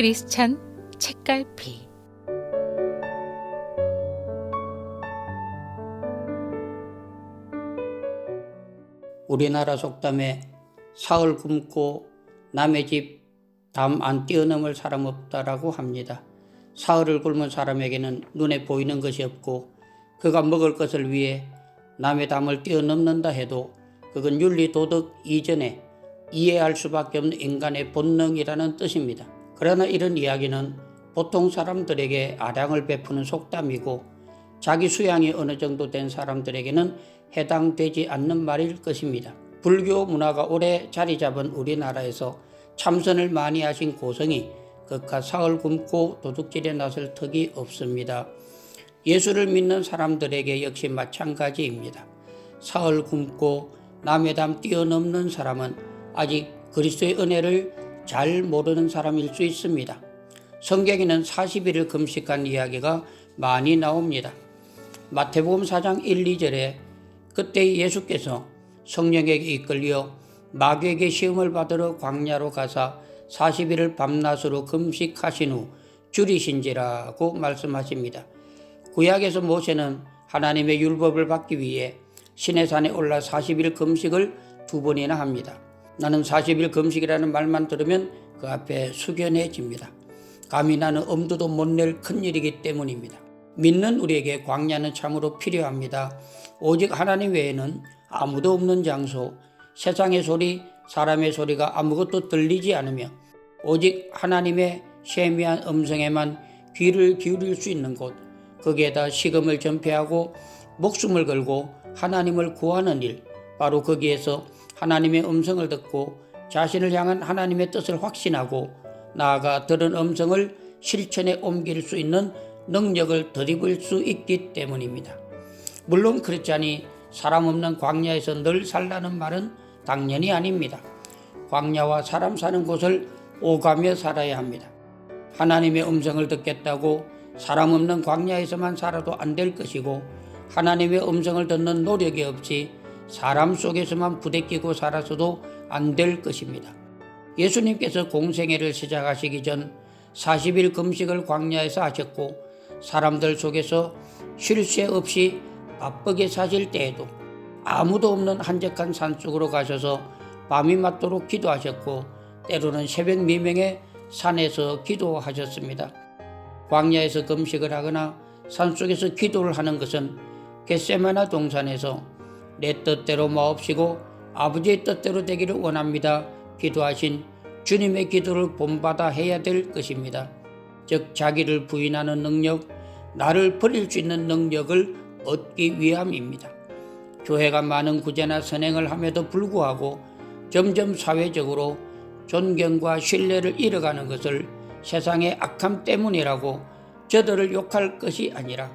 크리스찬 책갈피 우리나라 속담에 사흘 굶고 남의 집 담 안 뛰어넘을 사람 없다라고 합니다. 사흘을 굶은 사람에게는 눈에 보이는 것이 없고 그가 먹을 것을 위해 남의 담을 뛰어넘는다 해도 그건 윤리 도덕 이전에 이해할 수밖에 없는 인간의 본능이라는 뜻입니다. 그러나 이런 이야기는 보통 사람들에게 아량을 베푸는 속담이고 자기 수양이 어느 정도 된 사람들에게는 해당되지 않는 말일 것입니다. 불교 문화가 오래 자리 잡은 우리나라에서 참선을 많이 하신 고성이 그깟 사흘 굶고 도둑질에 나설 턱이 없습니다. 예수를 믿는 사람들에게 역시 마찬가지입니다. 사흘 굶고 남의 담 뛰어넘는 사람은 아직 그리스도의 은혜를 잘 모르는 사람일 수 있습니다. 성경에는 40일을 금식한 이야기가 많이 나옵니다. 마태복음 4장 1, 2절에 그때 예수께서 성령에게 이끌려 마귀에게 시험을 받으러 광야로 가사 40일을 밤낮으로 금식하신 후 줄이신지라고 말씀하십니다. 구약에서 모세는 하나님의 율법을 받기 위해 신의 산에 올라 40일 금식을 두 번이나 합니다. 나는 40일 금식이라는 말만 들으면 그 앞에 숙연해집니다. 감히 나는 엄두도 못 낼 큰일이기 때문입니다. 믿는 우리에게 광야는 참으로 필요합니다. 오직 하나님 외에는 아무도 없는 장소, 세상의 소리, 사람의 소리가 아무것도 들리지 않으며 오직 하나님의 세미한 음성에만 귀를 기울일 수 있는 곳, 거기에다 식음을 전폐하고 목숨을 걸고 하나님을 구하는 일, 바로 거기에서 하나님의 음성을 듣고 자신을 향한 하나님의 뜻을 확신하고 나아가 들은 음성을 실천에 옮길 수 있는 능력을 덧입을 수 있기 때문입니다. 물론 그렇지 사람 없는 광야에서 늘 살라는 말은 당연히 아닙니다. 광야와 사람 사는 곳을 오가며 살아야 합니다. 하나님의 음성을 듣겠다고 사람 없는 광야에서만 살아도 안 될 것이고 하나님의 음성을 듣는 노력이 없이 사람 속에서만 부대끼고 살아서도 안 될 것입니다. 예수님께서 공생애를 시작하시기 전 40일 금식을 광야에서 하셨고 사람들 속에서 쉴 새 없이 바쁘게 사실 때에도 아무도 없는 한적한 산속으로 가셔서 밤이 맞도록 기도하셨고 때로는 새벽 미명에 산에서 기도하셨습니다. 광야에서 금식을 하거나 산속에서 기도를 하는 것은 겟세마나 동산에서 내 뜻대로 마옵시고 아버지의 뜻대로 되기를 원합니다. 기도하신 주님의 기도를 본받아 해야 될 것입니다. 즉 자기를 부인하는 능력, 나를 버릴 수 있는 능력을 얻기 위함입니다. 교회가 많은 구제나 선행을 함에도 불구하고 점점 사회적으로 존경과 신뢰를 잃어가는 것을 세상의 악함 때문이라고 저들을 욕할 것이 아니라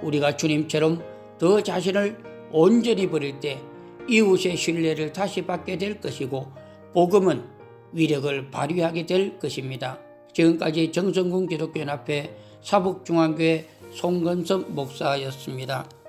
우리가 주님처럼 더 자신을 온전히 버릴 때 이웃의 신뢰를 다시 받게 될 것이고 복음은 위력을 발휘하게 될 것입니다. 지금까지 정성군 기독교연합회 사북중앙교회 송건섭 목사였습니다.